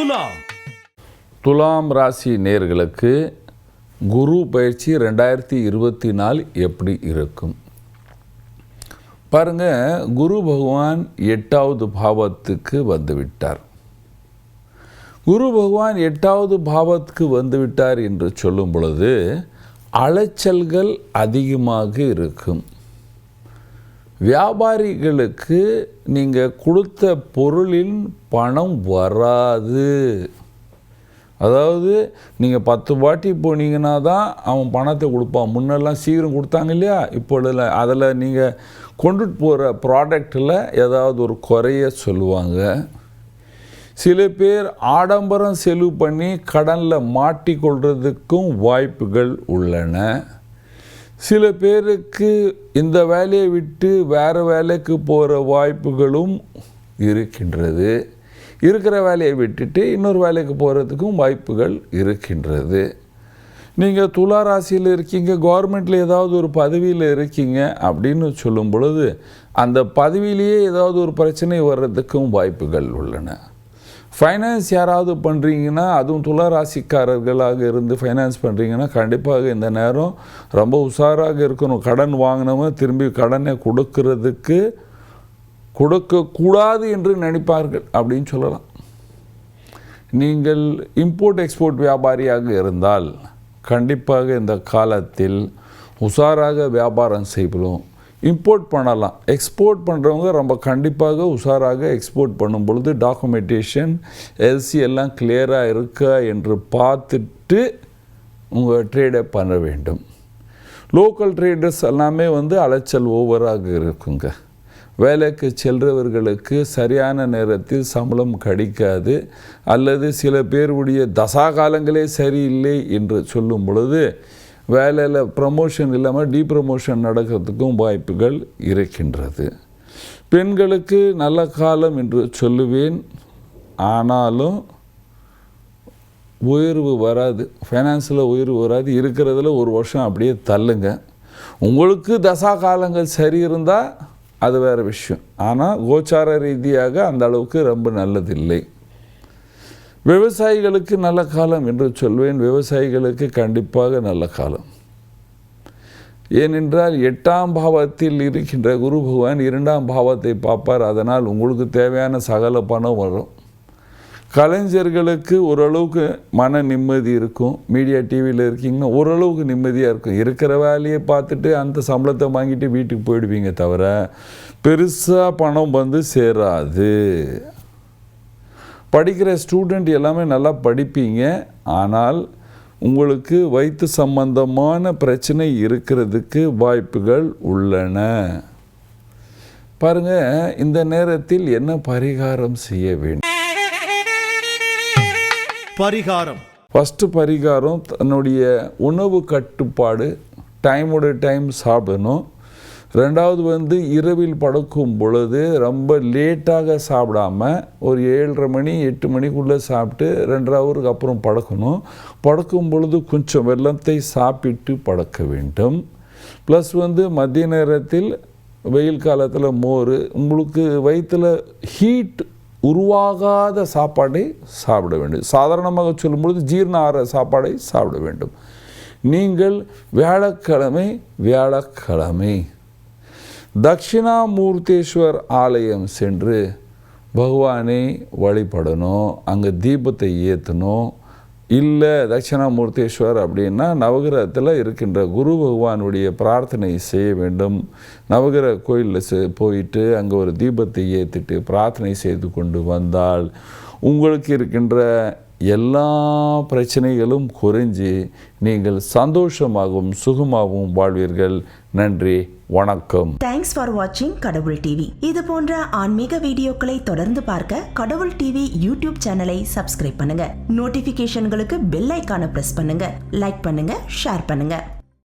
துலாம். துலாம் ராசி நேர்களுக்கு குரு பயிற்சி ரெண்டாயிரத்தி இருபத்தி நாலு எப்படி இருக்கும்? பாருங்க குரு பகவான் எட்டாவது பாவத்துக்கு வந்துவிட்டார். குரு பகவான் எட்டாவது பாவத்துக்கு வந்துவிட்டார் என்று சொல்லும் பொழுது அலைச்சல்கள் அதிகமாக இருக்கும். வியாபாரிகளுக்கு நீங்கள் கொடுத்த பொருளின் பணம் வராது. அதாவது நீங்கள் பத்து வாட்டி போனீங்கன்னா தான் அவன் பணத்தை கொடுப்பான். முன்னெல்லாம் சீக்கிரம் கொடுத்தாங்க இல்லையா? இப்பொழுதுல அதில் நீங்கள் கொண்டுட்டு போகிற ப்ராடக்டில் ஏதாவது ஒரு குறைய சொல்லுவாங்க. சில பேர் ஆடம்பரம் செலவு பண்ணி கடனில் மாட்டிக்கொள்கிறதுக்கும் வாய்ப்புகள் உள்ளன. சில பேருக்கு இந்த வேலையை விட்டு வேறு வேலைக்கு போகிற வாய்ப்புகளும் இருக்கின்றது. இருக்கிற வேலையை விட்டுட்டு இன்னொரு வேலைக்கு போகிறதுக்கும் வாய்ப்புகள் இருக்கின்றது. நீங்கள் துலா ராசியில் இருக்கீங்க கவர்மெண்ட்டில் ஏதாவது ஒரு பதவியில் இருக்கீங்க அப்படின்னு சொல்லும் பொழுது அந்த பதவியிலேயே ஏதாவது ஒரு பிரச்சனை வர்றதுக்கும் வாய்ப்புகள் உள்ளன. ஃபைனான்ஸ் யாராவது பண்ணுறீங்கன்னா அதுவும் துளராசிக்காரர்களாக இருந்து ஃபைனான்ஸ் பண்ணுறீங்கன்னா கண்டிப்பாக இந்த நேரம் ரொம்ப உஷாராக இருக்கணும். கடன் வாங்கினவங்க திரும்பி கடனை கொடுக்கறதுக்கு கொடுக்கக்கூடாது என்று நினைப்பார்கள் அப்படின்னு சொல்லலாம். நீங்கள் இம்போர்ட் எக்ஸ்போர்ட் வியாபாரியாக இருந்தால் கண்டிப்பாக இந்த காலத்தில் உஷாராக வியாபாரம் செய்வோம் இம்போர்ட் பண்ணலாம். எக்ஸ்போர்ட் பண்ணுறவங்க ரொம்ப கண்டிப்பாக உஷாராக எக்ஸ்போர்ட் பண்ணும் பொழுது டாக்குமெண்டேஷன் எல்சி எல்லாம் கிளியராக இருக்கா என்று பார்த்துட்டு உங்கள் ட்ரேடை பண்ண வேண்டும். லோக்கல் ட்ரேடர்ஸ் எல்லாமே வந்து அலைச்சல் ஓவராக இருக்குங்க. வேலைக்கு செல்றவர்களுக்கு சரியான நேரத்தில் சம்பளம் கிடைக்காது. அல்லது சில பேருடைய தசாகாலங்களே சரியில்லை என்று சொல்லும் பொழுது வேலையில் ப்ரமோஷன் இல்லாமல் டீப்ரமோஷன் நடக்கிறதுக்கும் வாய்ப்புகள் இருக்கின்றது. பெண்களுக்கு நல்ல காலம் என்று சொல்லுவேன். ஆனாலும் உயர்வு வராது. ஃபைனான்ஸில் உயர்வு வராது. இருக்கிறதுல ஒரு வருஷம் அப்படியே தள்ளுங்க. உங்களுக்கு தசா காலங்கள் சரி இருந்தால் அது வேறு விஷயம். ஆனால் கோச்சார ரீதியாக அந்த அளவுக்கு ரொம்ப நல்லதில்லை. விவசாயிகளுக்கு நல்ல காலம் என்று சொல்வேன். விவசாயிகளுக்கு கண்டிப்பாக நல்ல காலம். ஏனென்றால் எட்டாம் பாவத்தில் இருக்கின்ற குரு பகவான் இரண்டாம் பாவத்தை பார்ப்பார். அதனால் உங்களுக்கு தேவையான சகல பணம் வரும். கலைஞர்களுக்கு ஓரளவுக்கு மன நிம்மதி இருக்கும். மீடியா டிவியில் இருக்கீங்கன்னா ஓரளவுக்கு நிம்மதியாக இருக்கும். இருக்கிற வேலையை பார்த்துட்டு அந்த சம்பளத்தை வாங்கிட்டு வீட்டுக்கு போயிடுவீங்க தவிர பெருசாக பணம் வந்து சேராது. படிக்கிற ஸ்டூடெண்ட் எல்லாமே நல்லா படிப்பீங்க. ஆனால் உங்களுக்கு வயிற்று சம்பந்தமான பிரச்சனை இருக்கிறதுக்கு வாய்ப்புகள் உள்ளன. பாருங்க இந்த நேரத்தில் என்ன பரிகாரம் செய்ய வேண்டும்? பரிகாரம். ஃபஸ்ட்டு பரிகாரம் தன்னுடைய உணவு கட்டுப்பாடு டைமோட டைம் சாப்பிடணும். ரெண்டாவது வந்து இரவில் படுக்கும் பொழுது ரொம்ப லேட்டாக சாப்பிடாம ஒரு ஏழரை மணி எட்டு மணிக்குள்ளே சாப்பிட்டு ரெண்டாவதுக்கு ஹவருக்கு அப்புறம் படுக்கணும். படுக்கும் பொழுது கொஞ்சம் வெள்ளத்தை சாப்பிட்டு படுக்க வேண்டும். ப்ளஸ் வந்து மதிய நேரத்தில் வெயில் காலத்தில் மோர் உங்களுக்கு வயிற்றில் ஹீட் உருவாகாத சாப்பாடை சாப்பிட வேண்டும். சாதாரணமாக சொல்லும்பொழுது ஜீரண ஆற சாப்பாடை சாப்பிட வேண்டும். நீங்கள் வியாழக்கிழமை வியாழக்கிழமை தட்சிணாமூர்த்தேஸ்வர் ஆலயம் சென்று பகவானை வழிபடணும் அங்கே தீபத்தை ஏற்றணும் இல்லை தட்சிணாமூர்த்தேஸ்வர் அப்படின்னா நவகிரகத்தில் இருக்கின்ற குரு பகவானுடைய பிரார்த்தனை செய்ய வேண்டும். நவகிரக கோயிலில் செ போயிட்டு அங்கே ஒரு தீபத்தை ஏற்றிட்டு பிரார்த்தனை செய்து கொண்டு வந்தால் உங்களுக்கு இருக்கின்ற எல்லா பிரச்சனைகளும் குறைஞ்சி நீங்கள் சந்தோஷமாகவும் சுகமாகவும் வாழ்வீர்கள். நன்றி வணக்கம். தேங்க்ஸ் ஃபார் வாட்சிங் கடவுள் டிவி இது போன்ற ஆன்மீக வீடியோக்களை தொடர்ந்து பார்க்க கடவுள் டிவி யூடியூப் சேனலை சப்ஸ்கிரைப் பண்ணுங்க. நோட்டிபிகேஷன்களுக்கு பெல் ஐக்கான பிரஸ் பண்ணுங்க. லைக் பண்ணுங்க ஷேர் பண்ணுங்க.